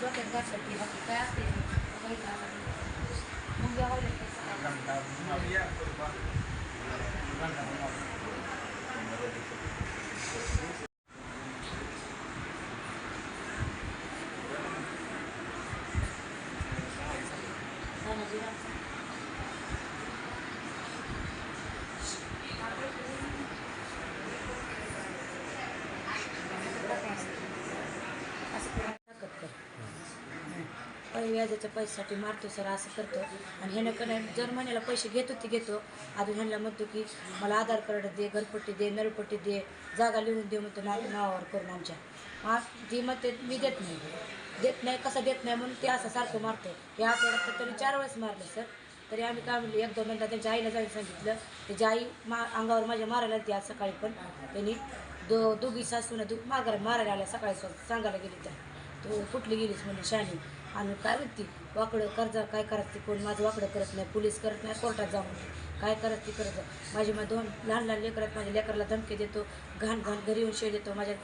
त्यासाठी बाकी काय असते बघितलं आता. मग यावं लागतं सकाळी. काही व्याजाच्या पैशासाठी मारतो सर असं करतो. आणि ह्यानं का जर महिन्याला पैसे घेतो ते घेतो. अजून ह्यांना म्हणतो की मला आधार कार्ड दे घरपट्टी दे नळपट्टी दे जागा लिहून दे म्हणतो नाव नावावर करून आमच्या. हा ती म्हणते मी देत नाही. देत नाही कसं देत नाही म्हणून ते असं सारखं मारतो हे आठवड्यात तरी चार वेळेस मारलं सर. तरी आम्ही काय म्हणलं एक दोन मिनटं त्यांच्या आईला जायला सांगितलं. त्याची आई मा अंगावर माझ्या मारायला ती आज सकाळी पण. त्यांनी दो दोघी सासून दु मागायला मारायला आल्या सकाळी सांगायला गेली तर. तू कुठली गेलीस म्हणजे शाणी आणि काय म्हणती? वाकडं कर्ज काय करत ती कोण? माझं वाकडं करत नाही पोलीस करत नाही कोर्टात जाऊन. काय करत ती करत माझी मग दोन लहान लहान लेकरात माझ्या लेकराला धमकी देतो घाण घाण घरी येऊन शेळ देतो. माझ्या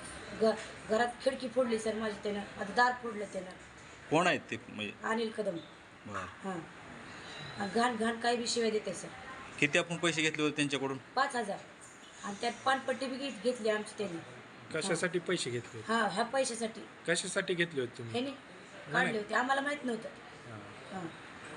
घ घरात खिडकी फोडली सर माझी त्यानं आता दार फोडलं त्यानं. कोण आहेत ते म्हणजे? अनिल कदम. बरं. हां. आणि घाण घाण काही बी शिवाय देते सर. किती आपण पैसे घेतले होते त्यांच्याकडून? पाच हजार. आणि त्यात पानपट्टी बी घेत- घेतली आमची त्यांनी. कशासाठी पैसे घेतले? हां ह्या पैशासाठी. कशासाठी घेतले होते तुम्ही? ह्याने काढले होते. आम्हाला माहीत नव्हतं. हा. हां.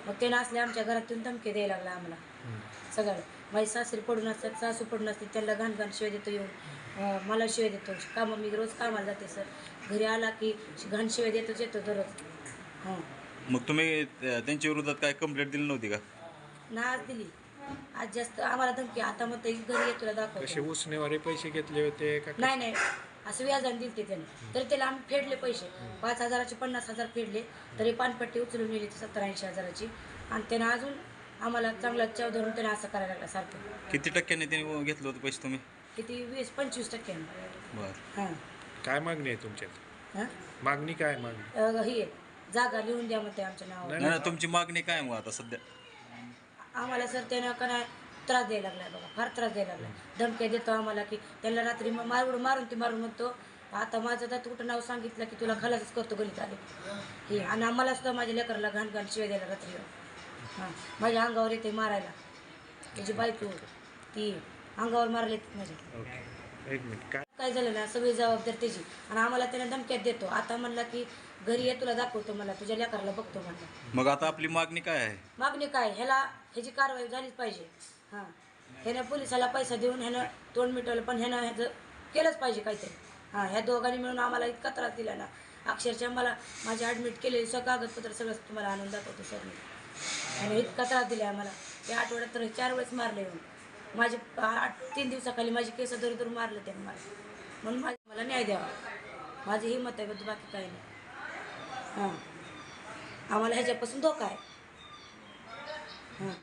मग ते असले आमच्या घरातून धमके द्यायला लागला आम्हाला. हम्म. सगळं. माझी सासरी पडून असतात सासू पडून असते त्यांना घाण घाण शिवाय देतो येऊन. अं, मला शिवाय देतो. कामं मी रोज कामाला जाते सर. घरी आला की घाण शिवाय देतोच येतो दररोज. हां. मग तुम्ही त्या- त्यांच्या विरोधात काय कंप्लेंट दिली नव्हती का? ना आज दिली. आज जास्त आम्हाला धमकी आता मग ते घरी येतो तुला कसे दाखवतो उसनेवारे पैसे घेतले होते का नाही नाही. असं व्याजाने दिलते त्याने. तरी त्याला आम्ही फेडले पैसे. पाच हजाराचे पन्नास हजार फेडले. तरी पानपट्टी उचलून नेली सत्तर ऐंशी हजाराची. आणि त्यानं अजून आम्हाला चांगला चव धरून त्याने असं करायला लागला सारखं. किती टक्क्याने त्यांनी घेतलं होतं पैसे तुम्ही? किती? वीस पंचवीस टक्क्यानं. बरं. हां. काय मागणी आहे तुमच्यात? हां? मागणी काय मागणी? अं, ही आहे, जागा लिहून द्या म्हणते आमच्या नावावर. नाही. नाही ना तुमची मागणी काय मग आता सध्या? आम्हाला सर त्यानं का नाही त्रास द्यायला लागलाय बघा फार त्रास द्यायला लागलाय. धमक्या देतो आम्हाला की त्याला रात्री मग मारून मारून ते मारून म्हणतो आता माझं तर कुठं नाव सांगितलं की तुला खलासच करतो गणित आले. हे आणि आम्हाला सुद्धा माझ्या लेकराला घाण घाण शिवाय द्यायला रात्री. हां माझ्या अंगावर येते मारायला. त्याची बायको ती अंगावर मारायला येते माझ्या काय? झालं ना सगळी जबाबदारी त्याची. आणि आम्हाला त्याने धमक्यात देतो. आता म्हणला की घरी ये तुला दाखवतो मला तुझ्या लेकराला बघतो म्हणला मग आता आपली मागणी काय आहे? मागणी काय? ह्याला ह्याची कारवाई झालीच पाहिजे. हां. ह्यानं पोलिसाला पैसा देऊन ह्यानं तोंड मिटवलं पण ह्यानं ह्याचं केलंच पाहिजे काहीतरी. हां ह्या दोघांनी मिळून आम्हाला इतका त्रास दिला ना. अक्षरशः मला माझे ॲडमिट केलेली सगळं कागदपत्र सगळं तुम्हाला आणून दाखवतो सर मी ह्याने इतका त्रास दिला आम्हाला. या आठवड्यात तर चार वेळेस मारले येऊन. माझे आठ तीन दिवसाखाली माझी केस धरून मारले त्याने मला. म्हणून माझे मला न्याय द्यावा. माझी हिंमत आहे बद्दल बाकी काही नाही. हां. आम्हाला ह्याच्यापासून धोका आहे.